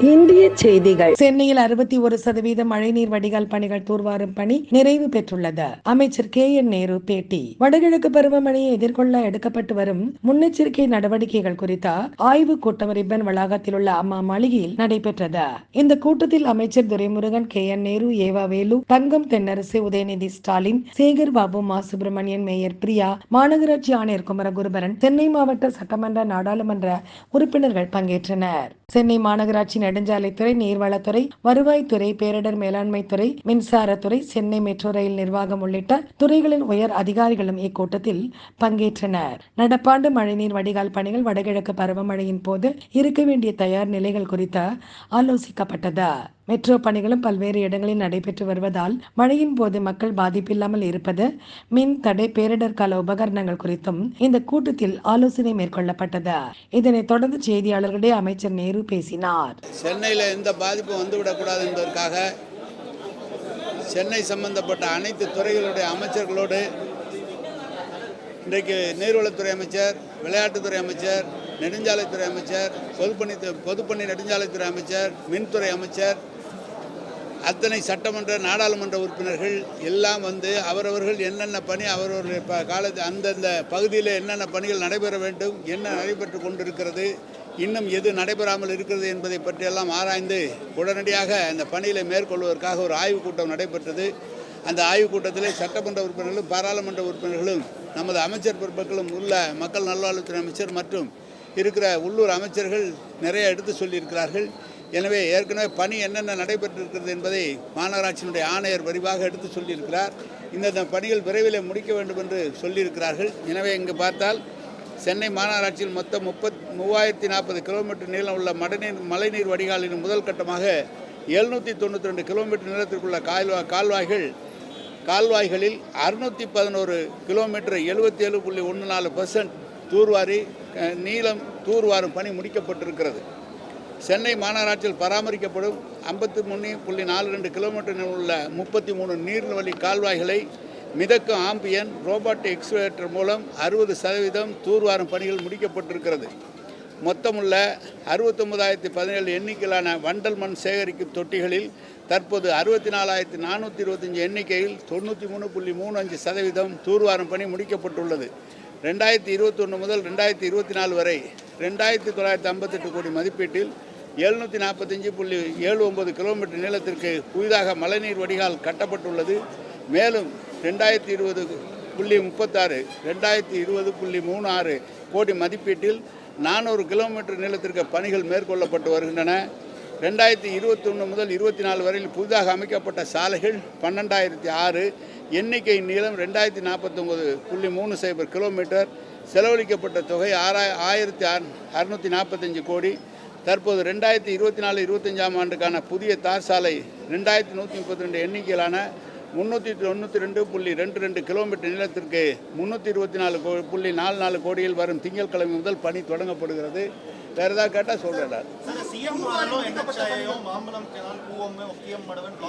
இந்திய செய்திகள். சென்னையில் அறுபத்தி ஒரு சதவீத மழைநீர் வடிகால் பணிகள் தூர்வாரும் பணி நிறைவு பெற்றுள்ளது. அமைச்சர் கே என் நேரு பேட்டி. வடகிழக்கு பருவமழையை எதிர்கொள்ள எடுக்கப்பட்டு வரும் முன்னெச்சரிக்கை நடவடிக்கைகள் குறித்த ஆய்வு கூட்டம் ரிப்பன் வளாகத்தில் உள்ள அம்மா மாளிகையில் நடைபெற்றது. இந்த கூட்டத்தில் அமைச்சர் துரைமுருகன் கே என் நேரு ஏவா வேலு தங்கம் தென்னரசு உதயநிதி ஸ்டாலின் சேகர் பாபு மா சுப்பிரமணியன் மேயர் பிரியா மாநகராட்சி ஆணையர் குமரகுருபரன் சென்னை மாவட்ட சட்டமன்ற நாடாளுமன்ற உறுப்பினர்கள் பங்கேற்றனர். சென்னை மாநகராட்சி நெடுஞ்சாலைத்துறை நீர்வளத்துறை வருவாய்த்துறை பேரிடர் மேலாண்மைத்துறை மின்சாரத்துறை சென்னை மெட்ரோ ரயில் நிர்வாகம் உள்ளிட்ட துறைகளின் உயர் அதிகாரிகளும் இக்கூட்டத்தில் பங்கேற்றனர். நடப்பாண்டு மழைநீர் வடிகால் பணிகள் வடகிழக்கு பருவமழையின் போது இருக்க வேண்டிய தயார் நிலைகள் குறித்து ஆலோசிக்கப்பட்டது. மெட்ரோ பணிகளும் பல்வேறு இடங்களில் நடைபெற்று வருவதால் மழையின் போது மக்கள் பாதிப்பில்லாமல் இருப்பது மின் தடை பேரிடர் கால உபகரணங்கள் குறித்தும் இந்த கூட்டத்தில் ஆலோசனை மேற்கொள்ளப்பட்டது. இதனைத் தொடர்ந்து செய்தியாளர்களிடையே அமைச்சர் நேரு பேசினார். சென்னையில் எந்த பாதிப்பும் வந்துவிடக்கூடாது என்பதற்காக சென்னை சம்பந்தப்பட்ட அனைத்து துறைகளுடைய அமைச்சர்களோடு இன்றைக்கு நீர்வளத்துறை அமைச்சர் விளையாட்டுத்துறை அமைச்சர் நெடுஞ்சாலைத்துறை அமைச்சர் பொதுப்பணி பொதுப்பணி நெடுஞ்சாலைத்துறை அமைச்சர் மின்துறை அமைச்சர் அத்தனை சட்டமன்ற நாடாளுமன்ற உறுப்பினர்கள் எல்லாம் வந்து அவரவர்கள் என்னென்ன பணி அவரவர்கள் ப காலத்து அந்தந்த பகுதியில் என்னென்ன பணிகள் நடைபெற வேண்டும் என்ன நடைபெற்று கொண்டிருக்கிறது இன்னும் எது நடைபெறாமல் இருக்கிறது என்பதை பற்றியெல்லாம் ஆராய்ந்து உடனடியாக அந்த பணியில் மேற்கொள்வதற்காக ஒரு ஆய்வுக் கூட்டம் நடைபெற்றது. அந்த ஆய்வுக் கூட்டத்தில் சட்டமன்ற உறுப்பினர்களும் பாராளுமன்ற உறுப்பினர்களும் நமது அமைச்சர் பொறுப்புகளும் உள்ள மக்கள் நல்வாழ்வுத்துறை அமைச்சர் மற்றும் இருக்கிற உள்ளூர் அமைச்சர்கள் நிறைய எடுத்து சொல்லியிருக்கிறார்கள். எனவே ஏற்கனவே பணி என்னென்ன நடைபெற்றிருக்கிறது என்பதை மாநகராட்சியினுடைய ஆணையர் விரிவாக எடுத்து சொல்லியிருக்கிறார். இந்தந்த பணிகள் விரைவில் முடிக்க வேண்டும் என்று சொல்லியிருக்கிறார்கள். எனவே இங்கு பார்த்தால் சென்னை மாநகராட்சியில் மொத்தம் முப்பத் மூவாயிரத்தி நாற்பது கிலோமீட்டர் நீளம் உள்ள மடநீர் மழைநீர் வடிகாலின் முதல் கட்டமாக எழுநூற்றி தொண்ணூற்றி ரெண்டு கிலோமீட்டர் நீளத்திற்குள்ள கால்வா கால்வாய்கள் கால்வாய்களில் அறுநூற்றி பதினோரு கிலோமீட்டர் எழுபத்தி ஏழு புள்ளி ஒன்று நாலு பர்சன்ட் தூர்வாரி நீளம் தூர்வாரும் பணி முடிக்கப்பட்டிருக்கிறது. சென்னை மாநகராட்சியில் பராமரிக்கப்படும் ஐம்பத்தி மூணு புள்ளி நாலு ரெண்டு கிலோமீட்டரில் உள்ள முப்பத்தி மூணு நீர்வழி கால்வாய்களை மிதக்கும் ஆம்பியன் ரோபாட் எக்ஸ்வேட்டர் மூலம் அறுபது சதவீதம் தூர்வாரும் பணிகள் முடிக்கப்பட்டிருக்கிறது. மொத்தமுள்ள அறுபத்தொம்பதாயிரத்தி பதினேழு எண்ணிக்கையிலான வண்டல் மண் சேகரிக்கும் தொட்டிகளில் தற்போது அறுபத்தி நாலாயிரத்தி நானூற்றி இருபத்தஞ்சி எண்ணிக்கையில் தொண்ணூற்றி மூணு புள்ளி மூணு அஞ்சு சதவீதம் தூர்வாரும் பணி முடிக்கப்பட்டுள்ளது. ரெண்டாயிரத்தி இருபத்தொன்று முதல் ரெண்டாயிரத்தி இருபத்தி நாலு வரை ரெண்டாயிரத்தி தொள்ளாயிரத்தி ஐம்பத்தெட்டு கோடி மதிப்பீட்டில் எழுநூற்றி நாற்பத்தஞ்சு புள்ளி ஏழு ஒன்பது கிலோமீட்டர் நீளத்திற்கு புதிதாக மழைநீர் வடிகால் கட்டப்பட்டுள்ளது. மேலும் ரெண்டாயிரத்தி இருபது புள்ளி முப்பத்தாறு ரெண்டாயிரத்தி இருபது புள்ளி மூணு ஆறு கோடி மதிப்பீட்டில் நானூறு கிலோமீட்டர் நீளத்திற்கு பணிகள் மேற்கொள்ளப்பட்டு வருகின்றன. ரெண்டாயிரத்தி இருபத்தொன்று முதல் இருபத்தி நாலு வரையில் புதிதாக அமைக்கப்பட்ட சாலைகள் பன்னெண்டாயிரத்தி ஆறு. எண்ணிக்கை நீளம் ரெண்டாயிரத்தி நாற்பத்தொம்பது புள்ளி மூணு சைபர் கிலோமீட்டர் செலவழிக்கப்பட்ட தொகை ஆறாய ஆயிரத்தி அறு அறுநூற்றி நாற்பத்தஞ்சு கோடி. தற்போது ரெண்டாயிரத்தி இருபத்தி நாலு இருபத்தஞ்சாம் ஆண்டுக்கான புதிய தார் சாலை ரெண்டாயிரத்தி நூற்றி முப்பத்தி ரெண்டு எண்ணிக்கையிலான முந்நூற்றி தொண்ணூற்றி ரெண்டு புள்ளி ரெண்டு ரெண்டு கிலோமீட்டர் நீளத்திற்கு முந்நூற்றி இருபத்தி நாலு கோ புள்ளி நாலு நாலு கோடியில் வரும் திங்கட்கிழமை முதல் பணி தொடங்கப்படுகிறது. வேறு ஏதாவது கேட்டால் சொல்கிறேன்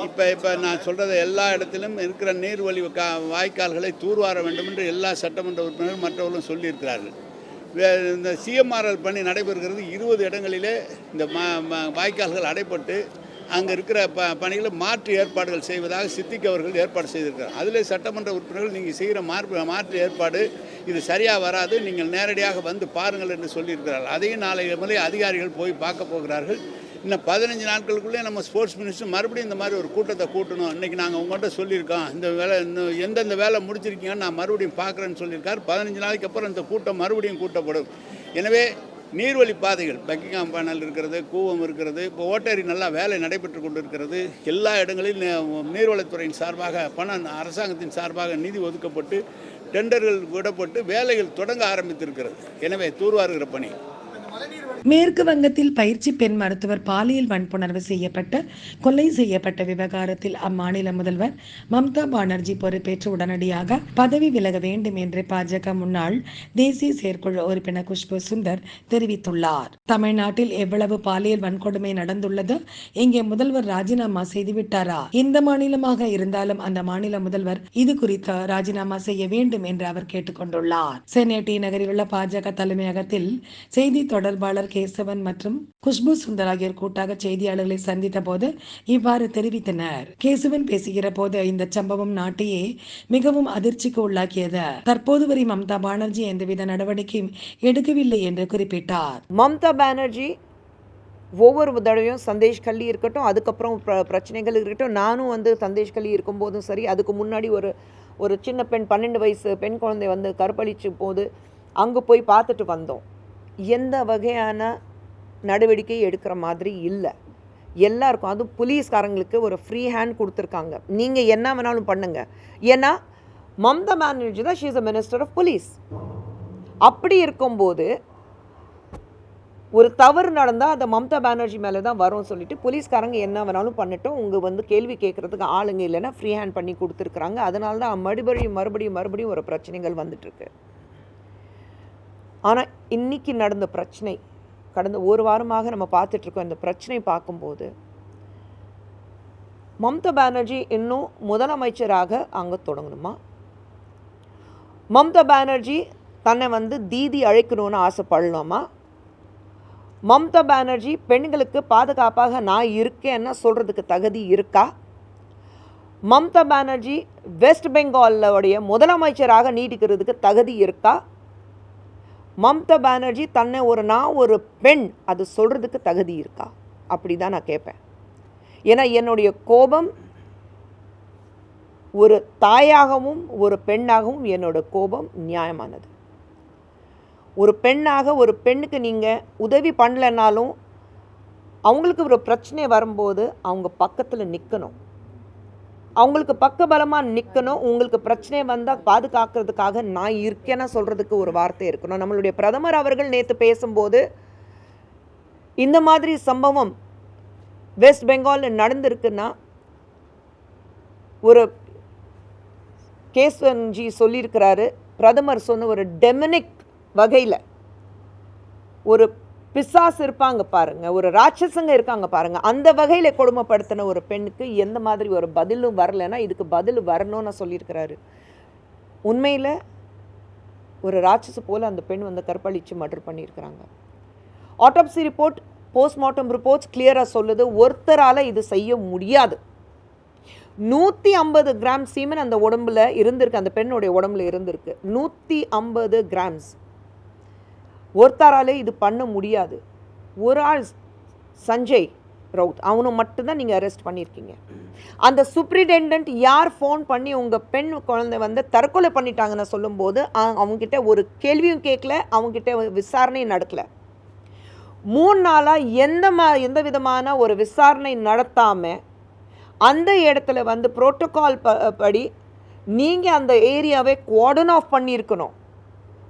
இப்போ இப்போ நான் சொல்கிறது எல்லா இடத்திலும் இருக்கிற நீர்வழி கா வாய்க்கால்களை தூர்வார வேண்டும் என்று எல்லா சட்டமன்ற உறுப்பினர்கள் மற்றவர்களும் சொல்லியிருக்கிறார்கள். இந்த சிஎம்ஆர்எல் பணி நடைபெறுகிறது. இருபது இடங்களிலே இந்த வாய்க்கால்கள் அடைப்பட்டு அங்கே இருக்கிற ப பணிகளை மாற்று ஏற்பாடுகள் செய்வதாக சித்திக் அவர்கள் ஏற்பாடு செய்திருக்கிறார். அதில் சட்டமன்ற உறுப்பினர்கள் நீங்கள் செய்கிற மாற்று மாற்று ஏற்பாடு இது சரியாக வராது. நீங்கள் நேரடியாக வந்து பாருங்கள் என்று சொல்லியிருக்கிறார்கள். அதையும் நாளை முறை அதிகாரிகள் போய் பார்க்க போகிறார்கள். இன்னும் பதினஞ்சு நாட்களுக்குள்ளே நம்ம ஸ்போர்ட்ஸ் மினிஸ்டர் மறுபடியும் இந்த மாதிரி ஒரு கூட்டத்தை கூட்டணும். இன்றைக்கி நாங்கள் உங்கள்கிட்ட சொல்லியிருக்கோம். இந்த வேலை இந்த எந்தெந்த வேலை முடிச்சிருக்கீங்கன்னு நான் மறுபடியும் பார்க்குறேன்னு சொல்லியிருக்கார். பதினஞ்சு நாளைக்கு அப்புறம் இந்த கூட்டம் மறுபடியும் கூட்டப்படும். எனவே நீர்வழி பாதைகள் பக்கிங்காம் பேனல் இருக்கிறது கூவம் இருக்கிறது இப்போ ஓட்டேரி நல்லா வேலை நடைபெற்று கொண்டிருக்கிறது. எல்லா இடங்களிலும் நீர்வளத்துறையின் சார்பாக பணம் அரசாங்கத்தின் சார்பாக நிதி ஒதுக்கப்பட்டு டெண்டர்கள் விடப்பட்டு வேலைகள் தொடங்க ஆரம்பித்திருக்கிறது. எனவே தூர்வாருகிற பணி. மேற்கு வங்கத்தில் பயிற்சி பெண் மருத்துவர் பாலியல் வன்புணர்வு செய்யப்பட்ட கொலை செய்யப்பட்ட விவகாரத்தில் அம்மாநில முதல்வர் மம்தா பானர்ஜி பொறுப்பேற்று உடனடியாக பதவி விலக வேண்டும் என்று பாஜக முன்னாள் தேசிய செயற்குழு உறுப்பினர் குஷ்பு சுந்தர் தெரிவித்துள்ளார். தமிழ்நாட்டில் எவ்வளவு பாலியல் வன்கொடுமை நடந்துள்ளது? இங்கே முதல்வர் ராஜினாமா செய்துவிட்டாரா? எந்த மாநிலமாக இருந்தாலும் அந்த மாநில முதல்வர் இது குறித்து ராஜினாமா செய்ய வேண்டும் என்று அவர் கேட்டுக்கொண்டுள்ளார். சென்னை டி நகரில் உள்ள பாஜக தலைமையகத்தில் செய்தி தொடர்பாளர் கேசவன் மற்றும் குஷ்பு சுந்தர் ஆகியோர் கூட்டாக செய்தியாளர்களை சந்தித்த போது இவ்வாறு தெரிவித்தனர். கேசவன் பேசுகிற போது இந்த சம்பவம் நாட்டையே மிகவும் அதிர்ச்சிக்கு உள்ளாக்கியது. தற்போது வரை மம்தா பானர்ஜி எந்தவித நடவடிக்கையும் எடுக்கவில்லை என்று குறிப்பிட்டார். மம்தா பானர்ஜி ஒவ்வொரு தடவையும் சந்தேஷ் கல்லி இருக்கட்டும் அதுக்கப்புறம் பிர பிரச்சனைகள் இருக்கட்டும் நானும் வந்து சந்தேஷ் கல்லி இருக்கும்போதும் சரி அதுக்கு முன்னாடி ஒரு ஒரு சின்ன பெண் பன்னெண்டு வயசு பெண் குழந்தை வந்து கற்பழிச்சு போது அங்கே போய் பார்த்துட்டு வந்தோம். எந்த வகையான நடவடிக்கை எடுக்கிற மாதிரி இல்லை. எல்லாருக்கும் அதுவும் போலீஸ்காரங்களுக்கு ஒரு ஃப்ரீ ஹேண்ட் கொடுத்துருக்காங்க. நீங்கள் என்ன வேணாலும் பண்ணுங்க. ஏன்னா மம்தா பானர்ஜி தான் she's a minister of police அப்படி இருக்கும்போது ஒரு தவறு நடந்தால் அதை மம்தா பானர்ஜி மேலே தான் வரும்னு சொல்லிட்டு போலீஸ்காரங்க என்ன வேணாலும் பண்ணட்டும். உங்கள் வந்து கேள்வி கேட்குறதுக்கு ஆளுங்க இல்லைன்னா ஃப்ரீ ஹேண்ட் பண்ணி கொடுத்துருக்குறாங்க. அதனால தான் மறுபடியும் மறுபடியும் மறுபடியும் ஒரு பிரச்சனைகள் வந்துட்டுருக்கு ஆனால் இன்னைக்கு நடந்த பிரச்சனை கடந்த ஒரு வாரமாக நம்ம பார்த்துட்ருக்கோம் இந்த பிரச்சனை பார்க்கும்போது மம்தா பானர்ஜி இன்னும் முதலமைச்சராக அங்கே தொடங்கணுமா? மம்தா பானர்ஜி தன்னை வந்து தீதி அழைக்கணும்னு ஆசைப்படலாமா மம்தா பானர்ஜி பெண்களுக்கு பாதுகாப்பாக நான் இருக்கேன்னு சொல்கிறதுக்கு தகுதி இருக்கா? மம்தா பானர்ஜி வெஸ்ட் பெங்காலோடைய முதலமைச்சராக நீடிக்கிறதுக்கு தகுதி இருக்கா? மம்தா பானர்ஜி தன்னை ஒரு நான் ஒரு பெண் அது சொல்கிறதுக்கு தகுதி இருக்கா? அப்படி தான் நான் கேட்பேன். ஏன்னா என்னுடைய கோபம் ஒரு தாயாகவும் ஒரு பெண்ணாகவும் என்னோட கோபம் நியாயமானது. ஒரு பெண்ணாக ஒரு பெண்ணுக்கு நீங்கள் உதவி பண்ணலைன்னாலும் அவங்களுக்கு ஒரு பிரச்சனை வரும்போது அவங்க பக்கத்தில் நிற்கணும் அவங்களுக்கு பக்கபலமாக நிற்கணும் உங்களுக்கு பிரச்சனை வந்தால் பாதுகாக்கிறதுக்காக நான் இருக்கேன்னு சொல்கிறதுக்கு ஒரு வார்த்தை இருக்கணும். நம்மளுடைய பிரதமர் அவர்கள் நேற்று பேசும்போது இந்த மாதிரி சம்பவம் வெஸ்ட் பெங்காலில் நடந்திருக்குன்னா ஒரு கேஸ்வன்ஜி சொல்லியிருக்கிறாரு. பிரதமர் சொன்ன ஒரு டெமினிக் வகையில் ஒரு பிசாஸ் இருப்பாங்க பாருங்க ஒரு ராட்சசங்க இருக்காங்க பாருங்க அந்த வகையில் கொடுமைப்படுத்தின ஒரு பெண்ணுக்கு எந்த மாதிரி ஒரு பதிலும் வரலைன்னா இதுக்கு பதில் வரணும்னு சொல்லியிருக்கிறாரு. உண்மையில் ஒரு ராட்சச போல் அந்த பெண் வந்து கற்பழித்து மர்டர் பண்ணியிருக்கிறாங்க. ஆட்டோப்சி ரிப்போர்ட் போஸ்ட்மார்ட்டம் ரிப்போர்ட்ஸ் கிளியராக சொல்லுது ஒருத்தரால் இது செய்ய முடியாது. நூற்றி ஐம்பது கிராம் சீமன் அந்த உடம்புல இருந்திருக்கு அந்த பெண்ணுடைய உடம்புல இருந்திருக்கு. நூற்றி ஐம்பது கிராம்ஸ். ஒருத்தராலே இது பண்ண முடியாது. ஒரு ஆள் சஞ்சய் ரவுத் அவனை மட்டும்தான் நீங்கள் அரெஸ்ட் பண்ணியிருக்கீங்க அந்த சூப்ரிடெண்டன்ட் யார் ஃபோன் பண்ணி உங்கள் பெண் குழந்தை வந்து தற்கொலை பண்ணிட்டாங்கன்னு சொல்லும்போது அவங்கக்கிட்ட ஒரு கேள்வியும் கேட்கல அவங்ககிட்ட விசாரணையும் நடக்கலை. மூணு நாளாக எந்த மா எந்த விதமான ஒரு விசாரணை நடத்தாமல் அந்த இடத்துல வந்து புரோட்டோகால் ப படி நீங்கள் அந்த ஏரியாவை குவார்டன் ஆஃப் பண்ணியிருக்கணும்.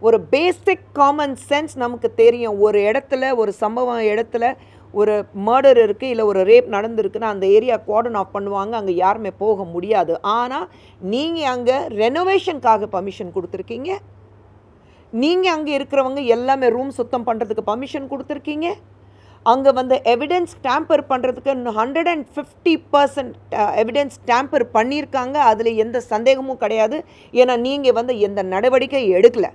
ஒரு பேசிக் காமன் சென்ஸ் நமக்கு தெரியும். ஒரு இடத்துல ஒரு சம்பவம் இடத்துல ஒரு மர்டர் இருக்குது இல்லை ஒரு ரேப் நடந்திருக்குன்னா அந்த ஏரியா குவார்டன் ஆஃப் பண்ணுவாங்க அங்கே யாருமே போக முடியாது. ஆனால் நீங்கள் அங்கே ரெனோவேஷனுக்காக பர்மிஷன் கொடுத்துருக்கீங்க. நீங்கள் அங்கே இருக்கிறவங்க எல்லாமே ரூம் சுத்தம் பண்ணுறதுக்கு பர்மிஷன் கொடுத்துருக்கீங்க. அங்கே வந்து எவிடன்ஸ் டேம்பர் பண்ணுறதுக்கு hundred and fifty percent evidence tamper பண்ணியிருக்காங்க. அதில் எந்த சந்தேகமும் கிடையாது. ஏன்னா நீங்கள் வந்து எந்த நடவடிக்கை எடுக்கலை.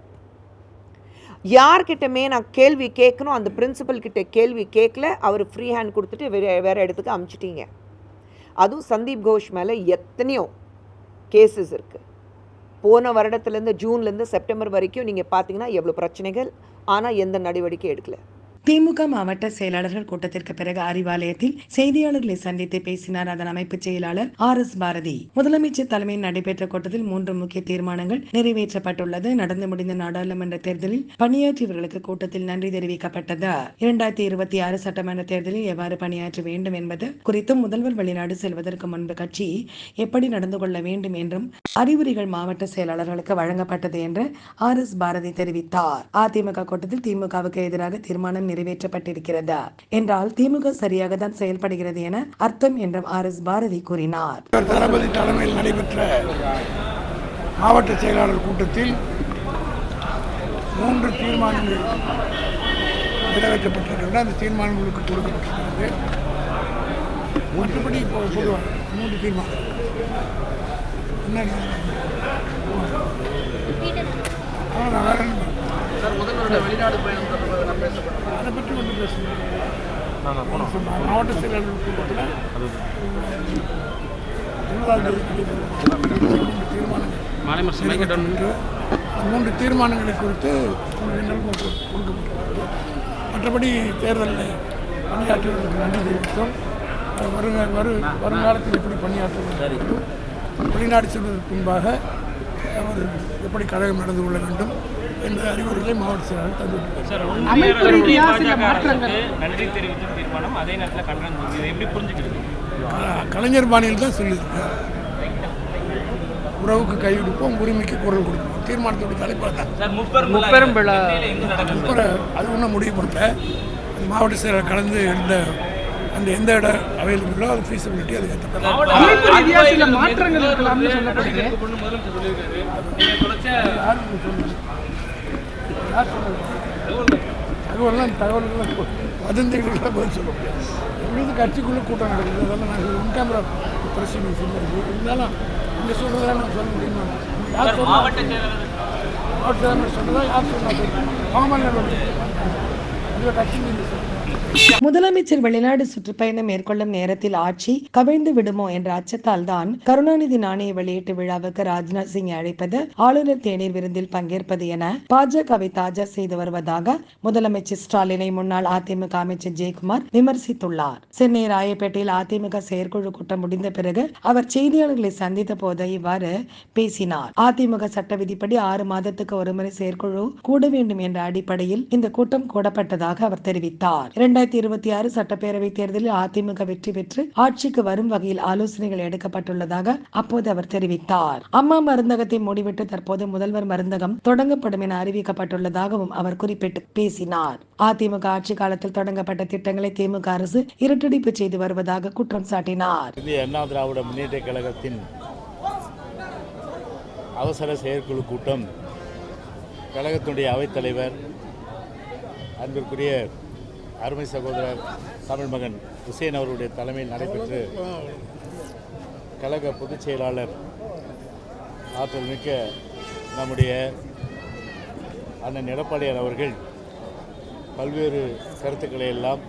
யார்கிட்டமே நான் கேள்வி கேட்கணும் அந்த பிரின்சிபல் கிட்ட கேள்வி கேட்கல அவர் ஃப்ரீ ஹேண்ட் கொடுத்துட்டு வேறு வேறு இடத்துக்கு அமுச்சிட்டீங்க. அதுவும் சந்தீப் கோஷ் மேலே எத்தனையோ கேசஸ் இருக்குது போன வருடத்துலேருந்து ஜூன்லேருந்து செப்டம்பர் வரைக்கும் நீங்கள் பார்த்தீங்கன்னா எவ்வளோ பிரச்சனைகள் ஆனால் எந்த நடவடிக்கை எடுக்கலை. திமுக மாவட்ட செயலாளர்கள் கூட்டத்திற்கு பிறகு அறிவாலயத்தில் செய்தியாளர்களை சந்தித்து பேசினார் அதன் அமைப்பு செயலாளர் ஆர் எஸ் பாரதி. முதலமைச்சர் தலைமையில் நடைபெற்ற கூட்டத்தில் மூன்று முக்கிய தீர்மானங்கள் நிறைவேற்றப்பட்டுள்ளது. நடந்து முடிந்த நாடாளுமன்ற தேர்தலில் பணியாற்றியவர்களுக்கு கூட்டத்தில் நன்றி தெரிவிக்கப்பட்டது. இரண்டாயிரத்தி இருபத்தி ஆறு சட்டமன்ற தேர்தலில் எவ்வாறு பணியாற்ற வேண்டும் என்பது குறித்தும் முதல்வர் வெளிநாடு செல்வதற்கு முன்பு கட்சி எப்படி நடந்து கொள்ள வேண்டும் என்றும் அறிவுரைகள் மாவட்ட செயலாளர்களுக்கு வழங்கப்பட்டது என்று ஆர் எஸ் பாரதி தெரிவித்தார். அதிமுக கூட்டத்தில் திமுகவுக்கு எதிராக தீர்மானம் நிறைவேற்றப்பட்டிருக்கிறது? என்றால் திமுக சரியாக தான் செயல்படுகிறது என அர்த்தம் என்றும் ஆர் எஸ் பாரதி கூறினார். தளபதி தலைமையில் நடைபெற்ற மாவட்ட செயலாளர் கூட்டத்தில் மூன்று தீர்மானங்கள் நிறைவேற்றப்பட்டிருக்கின்றன. அந்த தீர்மானங்களுக்கு கொடுக்கப்பட்டிருக்கிறது. மற்றபடி இப்போ பொதுவாக மூன்று தீர்மானம் என்ன? அவ்வளோதான் வேற என்ன? அதை பற்றி ஒன்றும் பேசணும். மாவட்ட செயலாளர் கூட்டத்தில் தீர்மானங்கள் மூன்று தீர்மானங்களை குறித்து கொடுக்கப்பட்டுள்ளது மற்றபடி தேர்தலில் பணியாற்றுவதற்கு நன்றி தெரிவித்தோம். வருங்க வரு வருங்காலத்தில் எப்படி பணியாற்றுவது வெளிநாடு செல்வதற்கு முன்பாக அவர் எப்படி கழகம் நடந்து கொள்ள வேண்டும் என்ற அறிவுரைகளை மாவட்ட செயலாளர் தந்துவிட்டார் கலைஞர் பாணியில் தான் சொல்லியிருக்கேன் உறவுக்கு கை கொடுப்போம் உரிமைக்கு குரல் கொடுப்போம். தீர்மானத்தோட தலைப்பாக தான். சார் முப்பெரும் விழா அது ஒன்றும் முடிவு பண்ணல. மாவட்ட செயலர் கலந்து எந்த அந்த எந்த இடம் அவைலபிளோ அது ஃபீஸிபிலிட்டி அது மாற்றங்கள் தகவல்லாம் தகவல்கள்லாம் வதந்திகளுக்கெல்லாம் பதில் சொல்ல முடியாது. எங்களுக்கு கட்சிக்குள்ளே கூட்டம் நடக்குது. அதெல்லாம் நாங்கள் இன் கேமரா பிரச்சனை சொல்லுறது இருந்தாலும் இங்கே சொல்கிறதா நான் சொல்ல முடியுமா? யார் சொன்னா? மாவட்ட செயலாளர். சொல்கிறதா யார் சொன்னா? சொல்லுங்க காமன் இது கட்சி சொல்லுங்க முதலமைச்சர் வெளிநாடு சுற்றுப்பயணம் மேற்கொள்ளும் நேரத்தில் ஆட்சி கவிழ்ந்து விடுமோ என்ற அச்சத்தால் தான் கருணாநிதி நாணய வெளியீட்டு விழாவுக்கு ராஜ்நாத் சிங் அழைப்பது ஆளுநர் தேநீர் விருந்தில் பங்கேற்பது என பாஜகவை தாஜா செய்து வருவதாக முதலமைச்சர் ஸ்டாலினை முன்னாள் அதிமுக அமைச்சர் ஜெயக்குமார் விமர்சித்துள்ளார். சென்னை ராயப்பேட்டையில் அதிமுக செயற்குழு கூட்டம் முடிந்த பிறகு அவர் செய்தியாளர்களை சந்தித்த போது இவ்வாறு பேசினார். அதிமுக சட்ட விதிப்படி ஆறு மாதத்துக்கு ஒருமுறை செயற்குழு கூட வேண்டும் என்ற அடிப்படையில் இந்த கூட்டம் கூடப்பட்டதாக அவர் தெரிவித்தார். இரண்டாயிரத்தி இருபத்தி ஆறு சட்டப்பேரவை தேர்தலில் அதிமுக வெற்றி பெற்று ஆட்சிக்கு வரும் வகையில் ஆலோசனைகள் எடுக்கப்பட்டுள்ளதாக அப்போது அவர் தெரிவித்தார். அம்மா மருந்தகத்தை மூடிவிட்டு தற்போது முதல்வர் மருந்தகம் தொடங்கப்படும் என அறிவிக்கப்பட்டுள்ளதாகவும் அவர் குறிப்பிட்டு பேசினார். அதிமுக ஆட்சி காலத்தில் தொடங்கப்பட்ட திட்டங்களை திமுக அரசு இரட்டடிப்பு செய்து வருவதாக குற்றம் சாட்டினார். இந்திய அண்ணா திராவிட முன்னேற்ற கழகத்தின் அவசர செயற்குழு கூட்டம் கழகத்தினுடைய அவைத்தலைவர் அன்பிற்குரிய அருமை சகோதரர் தமிழ் மகன் உசேன் அவருடைய தலைமையில் நடைபெற்று கழக பொதுச் செயலாளர் ஆற்றல் மிக்க நம்முடைய அண்ணன் எடப்பாடியார் அவர்கள் பல்வேறு கருத்துக்களை எல்லாம்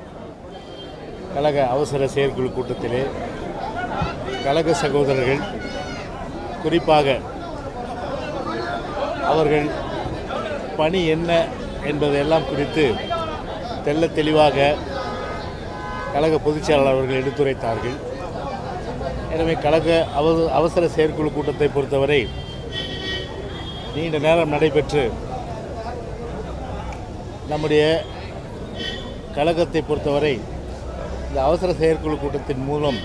கழக அவசர செயற்குழு கூட்டத்திலே கழக சகோதரர்கள் குறிப்பாக அவர்கள் பணி என்ன என்பதையெல்லாம் குறித்து தெல்ல தெளிவாக கழக பொதுச்செயலாளர் அவர்கள் எடுத்துரைத்தார்கள். எனவே கழக அவ அவசர செயற்குழு கூட்டத்தை பொறுத்தவரை நீண்ட நேரம் நடைபெற்று நம்முடைய கழகத்தை பொறுத்தவரை இந்த அவசர செயற்குழு கூட்டத்தின் மூலம்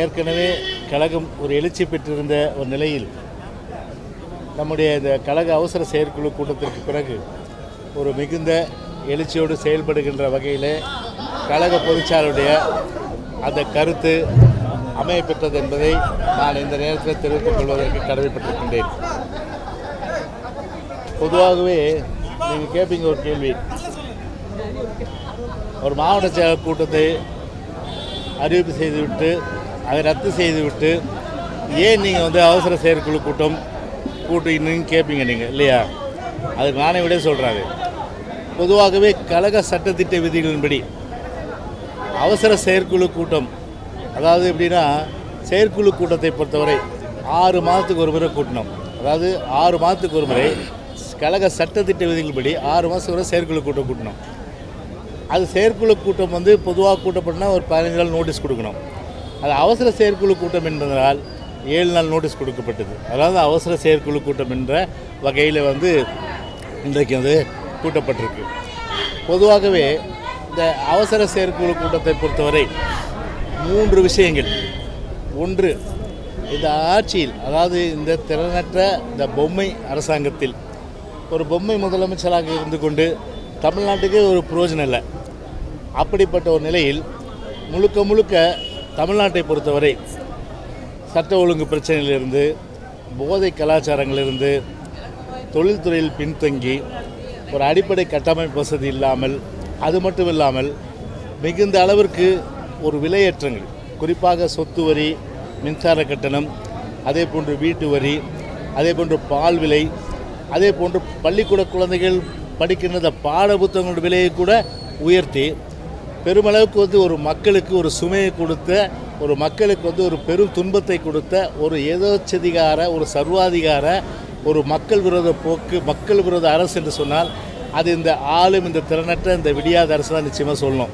ஏற்கனவே கழகம் ஒரு எழுச்சி பெற்றிருந்த ஒரு நிலையில் நம்முடைய இந்த கழக அவசர செயற்குழு கூட்டத்திற்கு பிறகு ஒரு மிகுந்த எழுச்சியோடு செயல்படுகின்ற வகையில் கழக பொதுச்சாளருடைய அந்த கருத்து அமைய பெற்றது என்பதை நான் இந்த நேரத்தில் தெரிவித்துக் கொள்வதற்கு கடமைப்பட்டிருக்கின்றேன். பொதுவாகவே நீங்கள் கேட்பீங்க ஒரு கேள்வி. ஒரு மாவட்ட செயலர் கூட்டத்தை அறிவிப்பு செய்துவிட்டு அதை ரத்து செய்துவிட்டு ஏன் நீங்கள் வந்து அவசர செயற்குழு கூட்டம் கூட்டிங்கன்னு கேட்பீங்க நீங்கள் இல்லையா? அதுக்கு நானே விட சொல்கிறாரு பொதுவாகவே கழக சட்டத்திட்ட விதிகளின்படி அவசர செயற்குழு கூட்டம் அதாவது எப்படின்னா செயற்குழு கூட்டத்தை பொறுத்தவரை ஆறு மாதத்துக்கு ஒரு முறை கூட்டணும். அதாவது ஆறு மாதத்துக்கு ஒரு முறை கழக சட்டத்திட்ட விதிகளின்படி ஆறு மாதத்துக்கு ஒரு செயற்குழு கூட்டம் கூட்டணும். அது செயற்குழு கூட்டம் வந்து பொதுவாக கூட்டப்பட்டனா ஒரு பதினஞ்சு நாள் நோட்டீஸ் கொடுக்கணும். அது அவசர செயற்குழு கூட்டம் என்பதனால் ஏழு நாள் நோட்டீஸ் கொடுக்கப்பட்டது. அதாவது அவசர செயற்குழு கூட்டம் என்ற வகையில் வந்து இன்றைக்கு வந்து கூட்டப்பட்டிருக்கு. பொதுவாகவே இந்த அவசர செயற்குழு கூட்டத்தை பொறுத்தவரை மூன்று விஷயங்கள். ஒன்று இந்த ஆட்சியில் அதாவது இந்த திறனற்ற இந்த பொம்மை அரசாங்கத்தில் ஒரு பொம்மை முதலமைச்சராக இருந்து கொண்டு தமிழ்நாட்டுக்கு ஒரு புரோஜனம் இல்லை. அப்படிப்பட்ட ஒரு நிலையில் முழுக்க முழுக்க தமிழ்நாட்டை பொறுத்தவரை சட்ட ஒழுங்கு பிரச்சனையிலிருந்து போதை கலாச்சாரங்களிலிருந்து தொழில்துறையில் பின்தங்கி ஒரு அடிப்படை கட்டமைப்பு வசதி இல்லாமல் அது மட்டும் இல்லாமல் மிகுந்த அளவிற்கு ஒரு விலையேற்றங்கள். குறிப்பாக சொத்து வரி மின்சார கட்டணம் அதே போன்று வீட்டு வரி அதே போன்று பால் விலை அதே போன்று பள்ளிக்கூட குழந்தைகள் படிக்கின்ற பாட புத்தகங்களோட விலையை கூட உயர்த்தி பெருமளவுக்கு வந்து ஒரு மக்களுக்கு ஒரு சுமையை கொடுத்த ஒரு மக்களுக்கு வந்து ஒரு பெரும் துன்பத்தை கொடுத்த ஒரு ஏதோச்சதிகார ஒரு சர்வாதிகார ஒரு மக்கள் விரோத போக்கு மக்கள் விரோத அரசு என்று சொன்னால் அது இந்த ஆளும் இந்த திறனற்ற இந்த விடியாத அரசு தான் நிச்சயமாக சொல்லணும்.